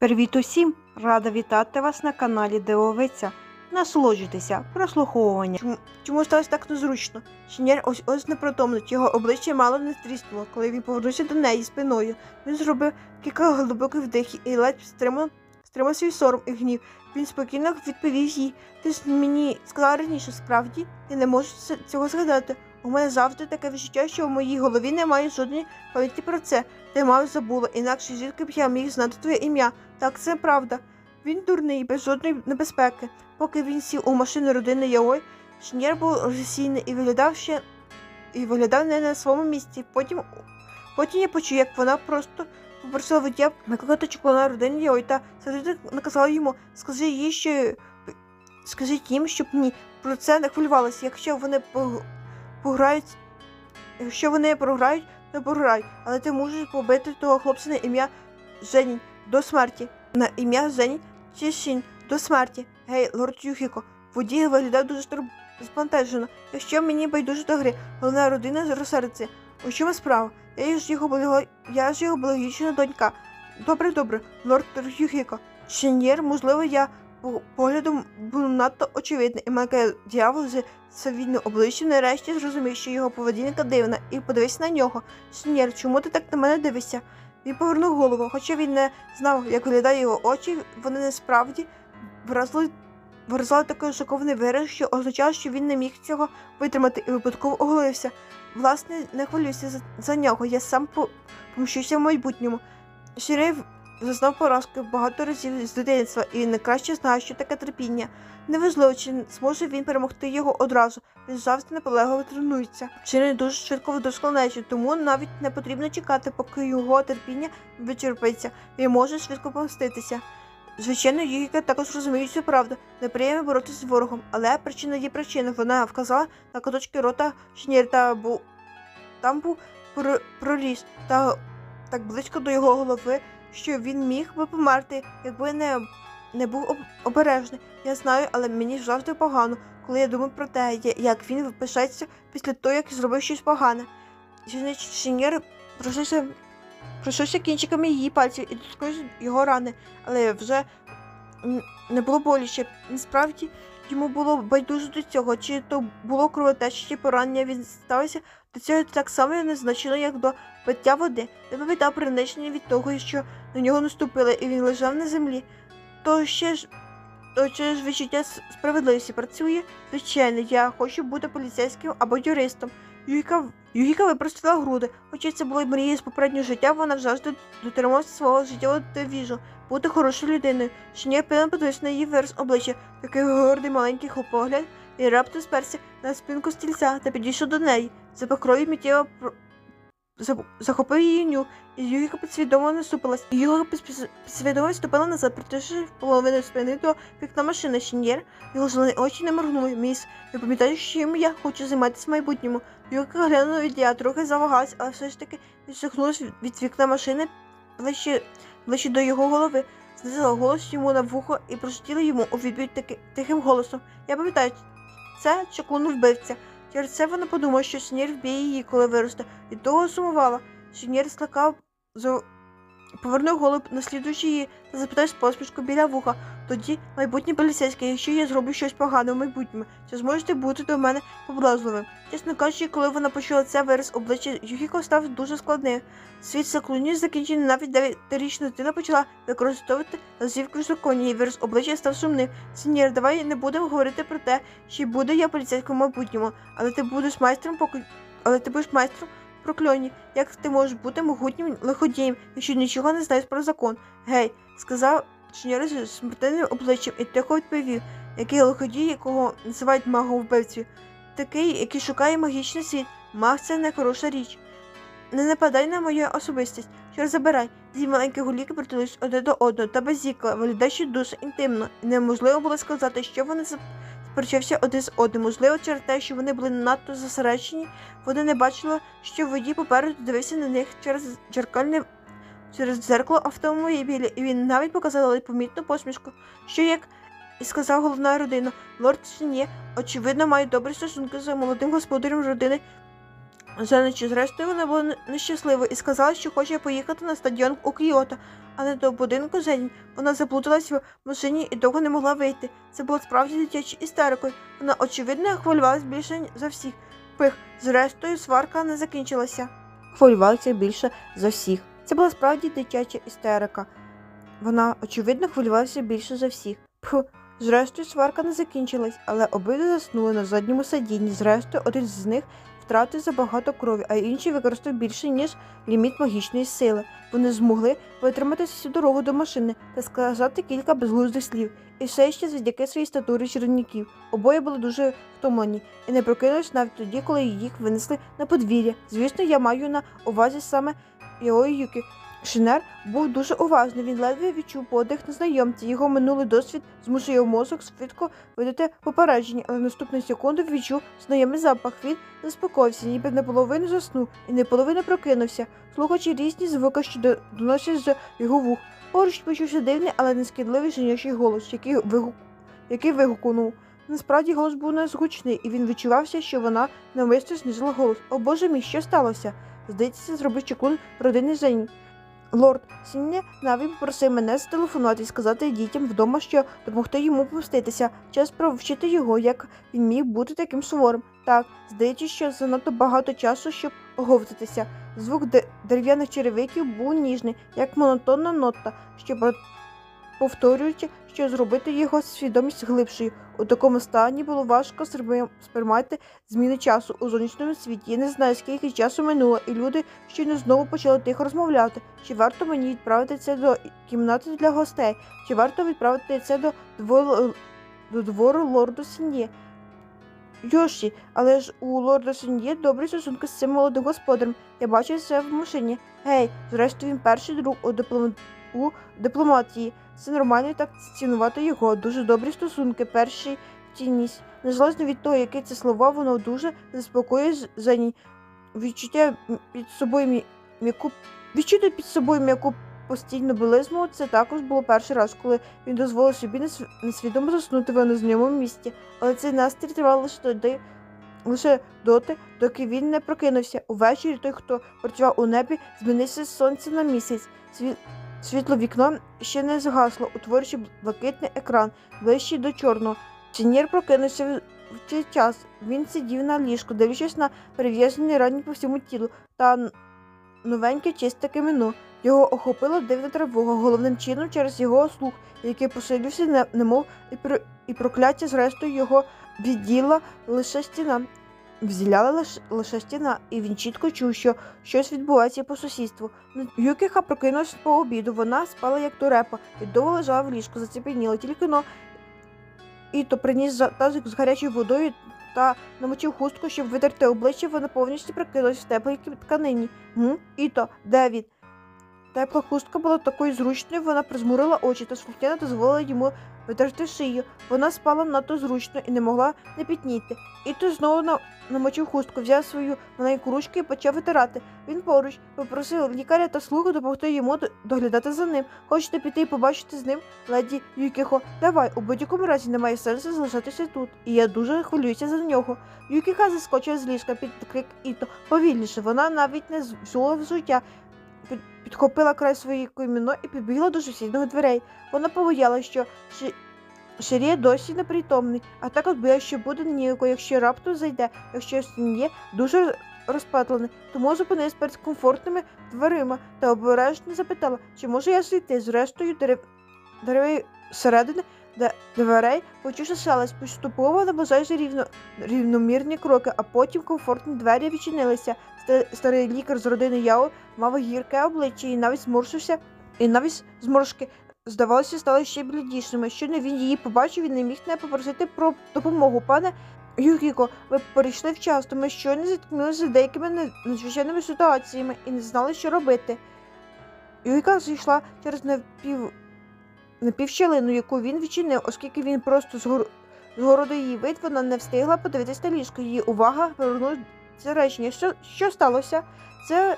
Привіт усім! Рада вітати вас на каналі Дивовиця. Насолоджуйтеся прослуховування. Чому, чому сталося так незручно? Шинєр ось ось не протомнить, його обличчя мало не стріснуло, коли він повернувся до неї спиною. Він зробив кілька глибоких вдихів і ледь стримав, стримав свій сором і гнів. Він спокійно відповів їй. Ти ж мені сказала раніше, справді, я не можу цього згадати. У мене завжди таке відчуття, що в моїй голові немає жодної пам'яті про це. Ти мав забула, інакше звідки б я міг знати твоє ім'я. Так, це правда. Він дурний, без жодної небезпеки. Поки він сів у машину родини Яой, Шнєр був розсійний і виглядав ще і виглядав не на своєму місці. Потім, потім я почув, як вона просто попросила водія викликати члена родини Яой та сердито наказала йому, скажи їй, що скажіть їм, щоб ні про це не хвилювалися. Якщо вони пограють, якщо вони програють, то програють. Але ти можеш побити того хлопця на ім'я Жені до смерті. На ім'я Жені Чішін до смерті. Гей, лорд Юхіко. Водій виглядав дуже збентежено. Якщо мені байдуже до гри, головна родина розсердиться. У чому справа? Я ж його благо... я ж його біологічна донька. Добре, добре, лорд Юхіко. Шин'єр, можливо, я по- поглядом був надто очевидний, і маленький дьявол з совільним обличчям нарешті зрозумів, що його поведінка дивна, і подивився на нього. Шин'єр, чому ти так на мене дивишся? Він повернув голову, хоча він не знав, як виглядають його очі, вони насправді виразили такий шокований вираз, що означало, що він не міг цього витримати і випадково оголився. Власне, не хвилюйся за, за нього, я сам по, помщуся в майбутньому. Шериф зазнав поразки багато разів з дитинства і не краще знає, що таке терпіння. Неважливо, чи зможе він перемогти його одразу. Він завжди наполегливо тренується. Чи не дуже швидко вдосконається, тому навіть не потрібно чекати, поки його терпіння вичерпається. Він може швидко помститися. Звичайно, Югіка також розуміє цю правду. Неприємно боротися з ворогом, але причина є причина. Вона вказала на куточки рота Шнір та був там був пр- проріз та так близько до його голови, що він міг би померти, якби не, не був обережний. Я знаю, але мені завжди погано, коли я думаю про те, як він пишається після того, як зробив щось погане. Шинєр пройшовся, пройшовся кінчиками її пальців і доткнувся його рани, але вже не було боляче. Насправді йому було байдуже до цього, чи то було кровотечі, чи поранення він ставився до цього так само незначно, як до пиття води. Він пам'ятав приниження від того, що на нього наступили, і він лежав на землі. То ще ж то чи ж відчуття справедливості працює? Звичайно, я хочу бути поліцейським або юристом. Юйка, Югіка випростила груди. Хоча це були мрії з попереднього життя, вона завжди дотрималася свого життєвого девізу бути хорошою людиною. Шиня пильно подивився на її вираз обличчя, такий гордий маленький погляд, і раптом сперся на спинку стільця та підійшов до неї. Запах крові миттєво захопив її нюх, і Югіка підсвідомо наступилась. І Югіка підсвідомо ступила назад, притишивши половину спини до вікна машини. Шинєр, його зелені очі не моргнули. Міс, ви пам'ятаєте, чим я хочу займатися в майбутньому? Югіка глянула від я трохи завагалась, але все ж таки відсахнулась від- від вікна машини ближче, ближче до його голови. Знизила голос йому на вухо і прошутіла йому у відповідь таки, тихим голосом. Я пам'ятаю, це чаклун вбивця. Через це вона подумала, що Сінєр вб'є її, коли виросте, і того сумувала. Сінєр скликав. Повернув голову, наслідуючи її, та запитав з посмішкою біля вуха. Тоді, майбутній поліцейський, якщо я зроблю щось погане в майбутньому, чи зможете бути до мене поблажливим? Чесно кажучи, коли вона почула це, вираз обличчя Юхіко став дуже складним. Світ заклонів закінчений, навіть дев'ятирічна дитина почала використовувати лазівку в законі, і вираз обличчя став сумним. Сеньор, давай не будемо говорити про те, чи буду я поліцейським в майбутньому, але ти будеш майстром поки. Але ти будеш майстром прокльоні. Як ти можеш бути могутнім лиходієм, якщо нічого не знаєш про закон? Гей, сказав сеньор з смертельним обличчям і тихо відповів, який лиходій, якого називають магом вбивцею. Такий, який шукає магічний світ. Маг це не хороша річ. Не нападай на мою особистість. Що забирай. Дві маленькі гуліки притулились один до одного та безікла, виглядаючи дуже інтимно, неможливо було сказати, що вони сперечався один з одним. Можливо, через те, що вони були надто зосереджені, вони не бачили, що водій попереду дивився на них через дзеркальне через дзеркало автомобіля, і він навіть показав ледь помітну посмішку, що як і сказав головна родина, лорд Сінє, очевидно, має добрі стосунки з молодим господарем родини За ночі, зрештою, вона була нещаслива і сказала, що хоче поїхати на стадіон у Кіото, а не до будинку Зень. Вона заплуталась в машині і довго не могла вийти. Це було справді дитячою істерикою. Вона, очевидно, хвилювалась більше за всіх. Пих, зрештою, сварка не закінчилася. Хвилювалася більше за всіх. Це була справді дитяча істерика. Вона, очевидно, хвилювалася більше за всіх. Пх, зрештою, сварка не закінчилась, але обидва заснули на задньому сидінні. Зрештою, один з них втратив забагато крові, а інший використав більше, ніж ліміт магічної сили. Вони змогли витриматися всю дорогу до машини та сказати кілька безглуздих слів. І все ще завдяки своїй статурі чарівників. Обоє були дуже втомлені і не прокинулись навіть тоді, коли їх винесли на подвір'я. Звісно, я маю на увазі саме його Юкі. Шинер був дуже уважний, він ледве відчув подих незнайомця. Його минулий досвід його мозок швидко видати попередження, але наступну секунду відчув знайомий запах. Він заспокоївся, ніби наполовину заснув і наполовину прокинувся, слухаючи різні звуки, що доносять з його вух. Поруч почувся дивний, але нескідливий жіночий голос, який вигук... який вигукнув. Насправді голос був незгучний, і він відчувався, що вона навмисно знизила голос. О боже мій, що сталося? Здається, зробив чекун родини Зені. Лорд Сінні навіть попросив мене зателефонувати і сказати дітям вдома, що допомогти йому помститися. Час провчити його, як він міг бути таким суворим. Так, здається, що занадто багато часу, щоб оговтатися. Звук дерев'яних черевиків був ніжний, як монотонна нота, що повторюючи, що зробити його свідомість глибшою. У такому стані було важко сприймати зміни часу у зовнішньому світі. Я не знаю, скільки часу минуло, і люди щойно знову почали тихо розмовляти. Чи варто мені відправити це до кімнати для гостей? Чи варто відправити це до двору, до двору лорду Сін'є? Йоші, але ж у лорда Сін'є добрі стосунки з цим молодим господарем. Я бачив це в машині. Гей, зрештою, він перший друг у, диплом... у дипломатії. Це нормально так цінувати його. Дуже добрі стосунки, перший цінність. Незалежно від того, які це слова, воно дуже заспокоює з- за ній. Відчуття під собою м'яку відчути під собою м'яку постійну білизму. Це також було перший раз, коли він дозволив собі несвідомо заснути в незнайомому місці. Але цей настрій тривав лише тоді, лише доти, доки він не прокинувся. Увечері той, хто працював у небі, змінився з сонця на місяць. Світ... Світло вікно ще не згасло, утворюючи блакитний екран, ближчий до чорного. Сінєр прокинувся в- цей час. Він сидів на ліжку, дивлячись на перев'язані рані по всьому тілу та новеньке чисте кимено. Його охопила дивна тривога, головним чином через його слух, який посилився, немов і прокляття, зрештою, його відділа лише стіна. Взіляла лише, стіна, і він чітко чув, що щось відбувається по сусідству. Юкіха прокинулась по обіду. Вона спала як турепа і довго лежала в ліжку, заціпеніла. Тільки но і то приніс тазик з гарячою водою та намочив хустку, щоб витерти обличчя, вона повністю прикинулась в теплій тканині. Гм? І то, де він? Тепла хустка була такою зручною, вона призмурила очі та слухняно дозволила йому витерти шию. Вона спала надто зручно і не могла не пітніти. І то знову на... намочив хустку, взяв свою маленьку ручку і почав витирати. Він поруч попросив лікаря та слугу допомогти йому доглядати за ним. Хочете піти і побачити з ним, леді Юкіхо? Давай, у будь-якому разі немає сенсу залишатися тут. І я дуже хвилююся за нього. Юкіха заскочила з ліжка під крик Іто. Повільніше, вона навіть не взула взуття. Під- Підхопила край своєї киміно і побігла до сусідніх дверей. Вона побоялася, що. Ширє досі непритомний, а також боялась, що буде ніяко, якщо раптом зайде, якщо є дуже розпатлений, тому зупинилась перед комфортними дверима та обережно запитала, чи можу я зайти. Зрештою, дерев... деревей середини дверей почувши шелест, поступово наближаючи рівно... рівномірні кроки, а потім комфортні двері відчинилися. Ста- Старий лікар з родини Яо мав гірке обличчя і навіть зморшився, і навіть зморшки здавалося, стали ще блідішими. Щойно він її побачив, він не міг не попросити про допомогу. Пане Юкіко, ви прийшли вчасно. Ми щойно зіткнулися з деякими надзвичайними ситуаціями і не знали, що робити. Юкіка зійшла через напів... напівщелину, яку він відчинив, оскільки він просто згор... згородив її вид, вона не встигла подивитися на ліжко. Її увага повернулася це речення. Що, що сталося? Це...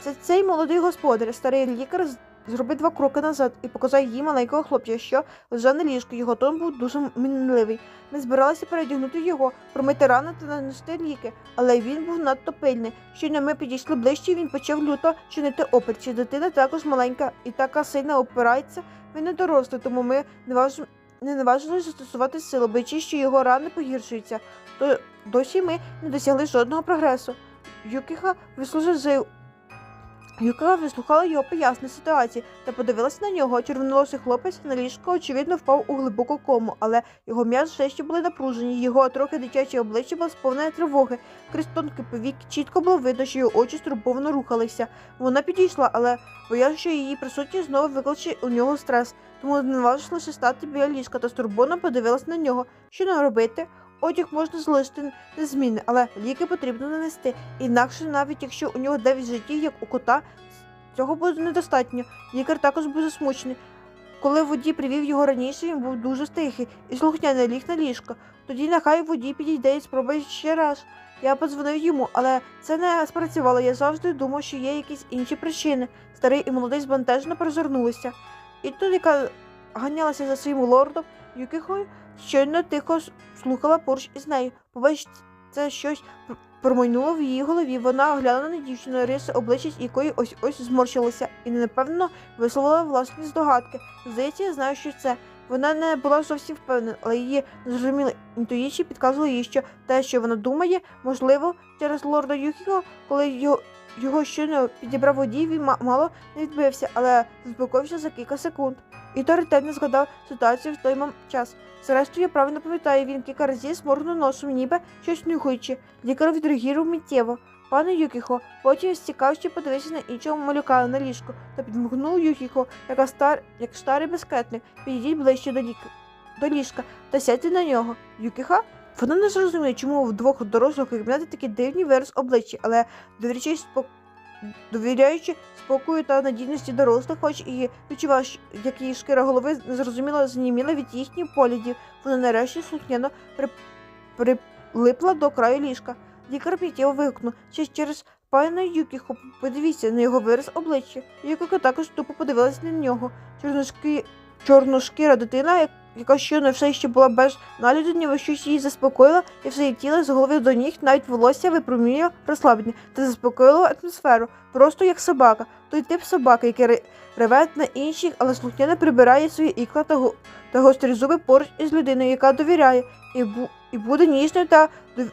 це цей молодий господар, старий лікар зробив два кроки назад і показав їй маленького хлопця, що лежав на ліжку. Його тон був дуже мінливий. Ми збиралися передягнути його, промити рани та нанести ліки, але він був надто пильний. Щойно ми підійшли ближче, він почав люто чинити опір. Чи дитина також маленька і така сильно опирається. Він не дорослий, тому ми не важимо. Не наважилися застосувати силу, боячись, що його рани погіршуються, то досі ми не досягли жодного прогресу. Юкіха вислухав за Юка вислухала його пояснення ситуації та подивилася на нього. Червонолосий хлопець на ліжко, очевидно, впав у глибоку кому, але його м'язи все ще були напружені. Його трохи дитяче обличчя було сповнене тривоги. Крізь тонкий повік чітко було видно, що його очі стурбовано рухалися. Вона підійшла, але боялася, що її присутність знову викличе у нього стрес. Тому не лише стати біля ліжка та стурбовано подивилася на нього. Що нам робити? Одяг можна залишити незмінний, але ліки потрібно нанести. Інакше, навіть якщо у нього 9 життів, як у кота, цього буде недостатньо. Лікар також був засмучений. Коли водій привів його раніше, він був дуже стихий і слухняний ліг на ліжко. Тоді нехай водій підійде і спробує ще раз. Я подзвонив йому, але це не спрацювало. Я завжди думав, що є якісь інші причини. Старий і молодий збентежено перезирнулися. І тут, яка ганялася за своїм лордом, Юкіхою щойно тихо слухала поруч із нею. Побачить, це щось пр- промайнуло в її голові. Вона оглянула на дівчину риси обличчя, якої ось ось зморщилося, і напевно висловила власні здогадки. Здається, я знаю, що це. Вона не була зовсім впевнена, але її незрозуміла інтуїція підказувала їй, що те, що вона думає, можливо, через лорда Юхіко, коли його, його щойно підібрав водій, він ма- мало не відбився, але заспокоївся за кілька секунд. І то ретельно згадав ситуацію в той час. Зрештою, я правильно пам'ятаю, він кілька разів сморгнув носом, ніби щось нюхаючи. Лікар відреагував миттєво. Пане Юкіхо, потім з цікавістю подивився на іншого малюка на ліжку та підмигнув Юкіхо, яка стар, як старий безкетник. Підійдіть ближче до, лік... до ліжка та сядьте на нього. Юкіха? Вона не зрозуміє, чому в двох дорослих кабінетах такий дивний вираз обличчя, але довіряючи спок... довіряючи спокою та надійності дорослих, хоч і відчував, як її шкіра голови незрозуміло зніміла від їхніх поглядів, вона нарешті слухняно при... прилипла до краю ліжка. Лікар миттєво вигукнув, що через пана Юкіхо, подивіться на його вираз обличчя. Юкіхо також тупо подивилася на нього. Чорношкі... Чорношкіра дитина, як- яка щойно все ще була без нагляду, ніби щось її заспокоїла, і все її тіло з голови до ніг, навіть волосся випромінює розслаблення та заспокоїло атмосферу, просто як собака. Той тип собаки, який реве на інших, але слухняно прибирає свої ікла та, го- та гострі зуби поруч із людиною, яка довіряє, і, бу... і буде ніжною та, дов...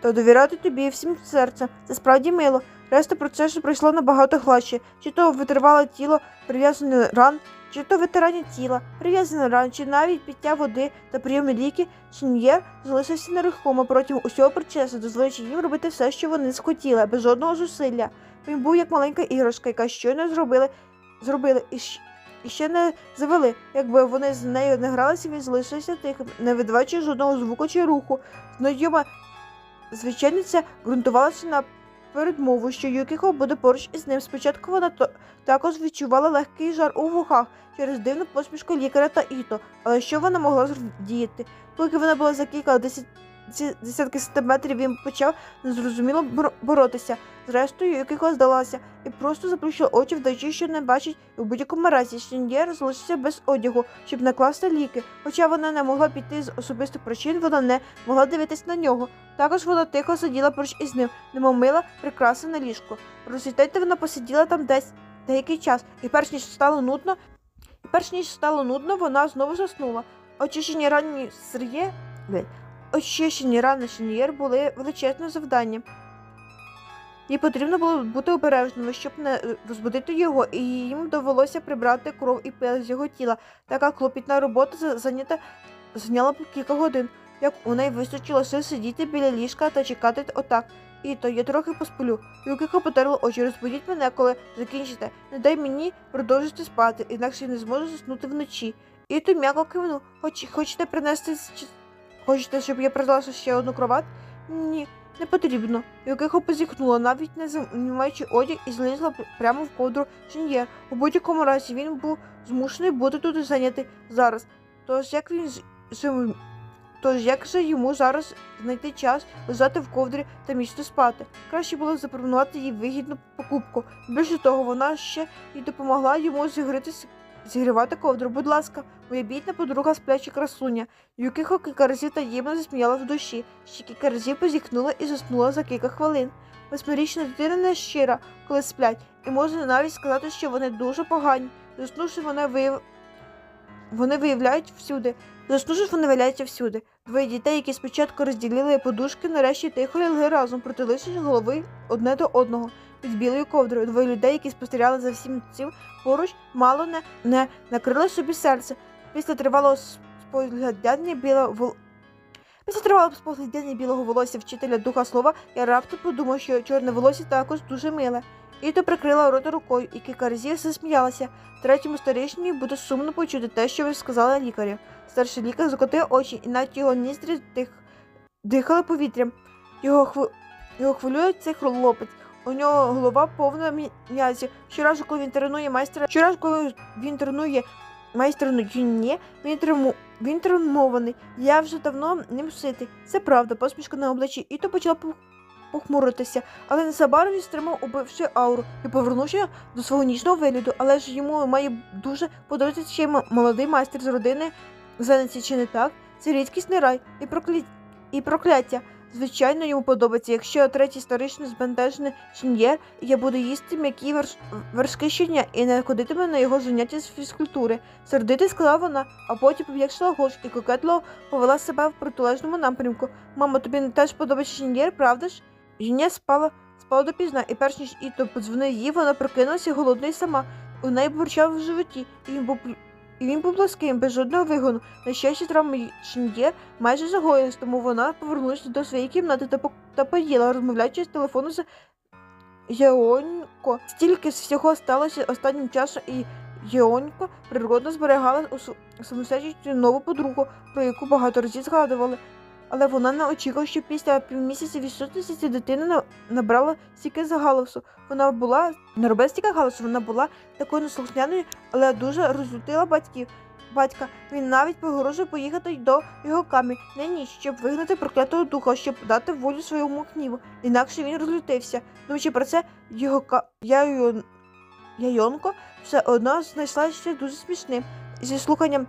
та довіряти тобі всім серцем. Це справді мило. Решта процесу пройшло набагато гладше, чи то витривало тіло, прив'язане ран, чи то витирання тіла, прив'язане ран, чи навіть пиття води та прийоми ліки, Шин'єр залишився нерухомо протягом усього процесу, дозволяючи їм робити все, що вони схотіли, без жодного зусилля. Він був як маленька іграшка, яка щойно зробили, зробили і, і ще не завели. Якби вони з нею не гралися, він залишився тихим, не видаваючи жодного звуку чи руху. Знайома звичайниця ґрунтувалася на передмову, що Юкіхо буде поруч із ним. Спочатку вона також відчувала легкий жар у вухах через дивну посмішку лікаря та Іто, але що вона могла діяти? Поки вона була за кілька десят... десятки сантиметрів, він почав незрозуміло боротися. Зрештою, Юкіхо здалася і просто заплющила очі, вдаючи, що не бачить, і у будь-якому разі Шін'єр залишився без одягу, щоб накласти ліки. Хоча вона не могла піти з особистих причин, вона не могла дивитись на нього. Також вона тихо сиділа поруч із ним, немов мила прикраса на ліжку. Розсвітайте вона посиділа там десь деякий час, і перш ніж стало нудно, і перш ніж стало нудно, вона знову заснула. Очищені ранні ср'є, очищені рани Шин'єр були величезним завданням. Їй потрібно було бути обережними, щоб не е, розбудити його, і їм довелося прибрати кров і пил з його тіла. Така клопітна робота за- зайнята зайняла б кілька годин. Як у неї вистачило сил сидіти біля ліжка та чекати отак. І то я трохи посплю. Юкіко потерла очі, розбудіть мене, коли закінчите. Не дай мені продовжити спати, інакше я не зможу заснути вночі. І то м'яко кивнув. Хоч, хочете принести Хочете, щоб я принесла ще одну кровать? Ні, не потрібно. Юкіко позіхнула, навіть не знімаючи одяг і злізла прямо в ковдру Шин'єр. У будь-якому разі він був змушений бути тут зайнятий зараз. Тож як він з- Тож як же йому зараз знайти час лежати в ковдрі та міцно спати? Краще було запропонувати їй вигідну покупку. Більше того, вона ще й допомогла йому зігрітися зігрівати ковдру. Будь ласка, моя бідна подруга спляча красуня. Юкіхо кілька разів таємно засміяла в душі, ще кілька разів позіхнула і заснула за кілька хвилин. Восьмирічна дитина не щира, коли сплять, і можна навіть сказати, що вони дуже погані. Заснувши, вони вияв... вони виявляють всюди. Заснувши, вони валяються всюди. Двоє дітей, які спочатку розділили подушки, нарешті тихо лягли разом, притуливши голови одне до одного під білою ковдрою. Двоє людей, які спостерігали за всім цим поруч, мало не, не накрили собі серце. Після тривалого споглядання білого вол... Після тривалого споглядання білого волосся вчителя духа слова, я раптом подумав, що чорне волосся також дуже миле. Іто прикрила рота рукою і кілька разів засміялася. Третьому старішині буде сумно почути те, що ви сказали лікарю. Старший лікар закотив очі, і навіть його ніздрі дих... дихали повітрям. Його, хв... його хвилює цей хлопець. У нього голова повна м'язів. Щоразу, коли він тренує майстра, щоразу, коли він тренує майстра Нуджінні, він, трему... він травмований. Я вже давно ним ситий. Це правда, посмішка на обличчі, і то почала похмуритися, але незабаром він стримав убивши ауру і повернувся до свого нічного вигляду, але ж йому має дуже подобатися ще й молодий майстер з родини Зениці, чи не так? Це рідкісний рай і, проклі... і прокляття. Звичайно, йому подобається, якщо третій старичний збентежений шин'єр, я буду їсти м'які верш... вершки щодня і не ходитиме на його заняття з фізкультури. Сердити сказала вона, а потім пом'якшила голос і кокетливо повела себе в протилежному напрямку. Мамо, тобі не теж подобається шин'єр, правда ж? Жіння спала, спала допізна, і перш ніж Іто подзвонив їй, вона прокинулася голодна сама. У неї бурчав в животі, і він був і він був плоским, без жодного вигону. На щастя, травма Шин'єр майже загоїлась, тому вона повернулася до своєї кімнати та, та поїла, розмовляючи з телефону з Єонько. Стільки з всього сталося останнім часом, і Єонько природно зберігала у св- нову подругу, про яку багато разів згадували. Але вона не очікувала, що після півмісяця відсутності ця дитина на- набрала стільки загаласу. Вона була не робила стільки галасу, вона була такою неслухняною, але дуже розлютила батьків. Батька він навіть погрожує поїхати до його камі на ніч, щоб вигнати проклятого духа, щоб дати волю своєму гніву. Інакше він розлютився. Думаючи про це, його ка... Яйон... Яйонко все одно знайшла ще дуже смішним. Зі слуханням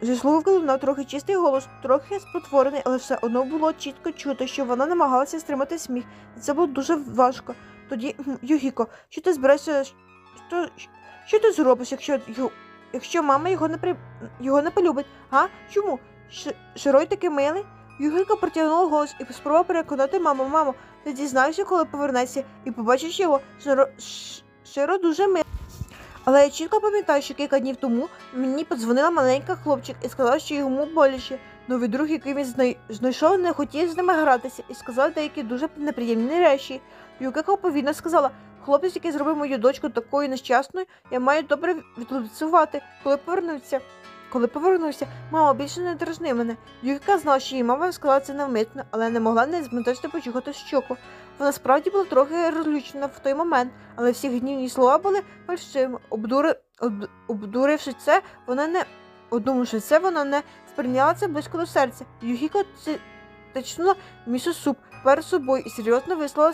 зі слуханням на трохи чистий голос, трохи спотворений, але все одно було чітко чути, що вона намагалася стримати сміх. І це було дуже важко. Тоді, Югіко, що ти збираєшся? Що, що ти зробиш, якщо якщо мама його не при... його не полюбить, га? Чому? Ш... Широй такий милий? Югіка протягнула голос і спробувала переконати маму, мамо, ти дізнаєшся, коли повернеться, і побачиш його. Широ, Широ дуже милий. Але я чітко пам'ятаю, що кілька днів тому мені подзвонила маленька хлопчик і сказала, що йому боляче. Новий друг, який він знай... знайшов, не хотів з ними гратися і сказав деякі дуже неприємні речі. Юкика повільно сказала, хлопець, який зробив мою дочку такою нещасною, я маю добре відлицювати, коли повернуться. Коли повернувся, мама більше не дражни мене. Юкіка знала, що її мама сказала це навмисно, але не могла не зметочно почухати щоку. Вона справді була трохи розлючена в той момент, але всі гнівні слова були фальшивими. Обдури... об- Обдуривши це, вона не одумавши це, вона не сприйняла це близько до серця. Югіко це тичнула місо суп перед собою і серйозно вислала